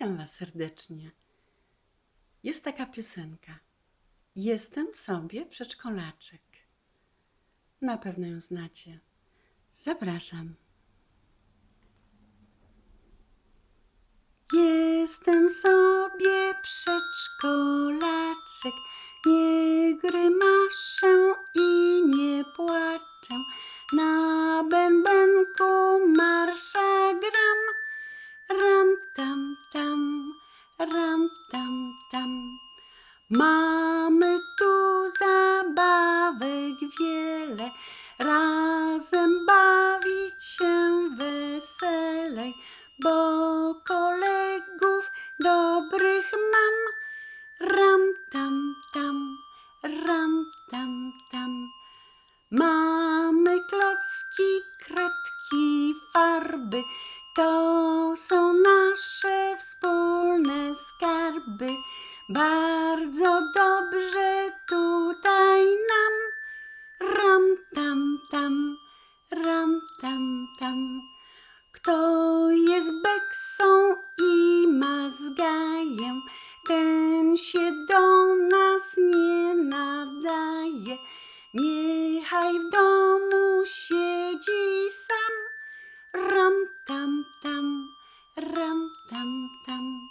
Witam Was serdecznie. Jest taka piosenka. Jestem sobie przedszkolaczek. Na pewno ją znacie. Zapraszam. Jestem sobie przedszkolaczek, nie grymaszę tam tam. Mamy tu zabawek wiele, razem bawić się weselej, bo kolegów dobrych mam. Ram tam tam, ram tam tam. Mamy klocki, kredki, farby, to są nasze wspólne skarby. Bardzo dobrze tutaj nam. Ram tam tam, ram tam tam. Kto jest beksą i ma zgaję, ten się do nas nie nadaje. Niechaj w domu tam tam.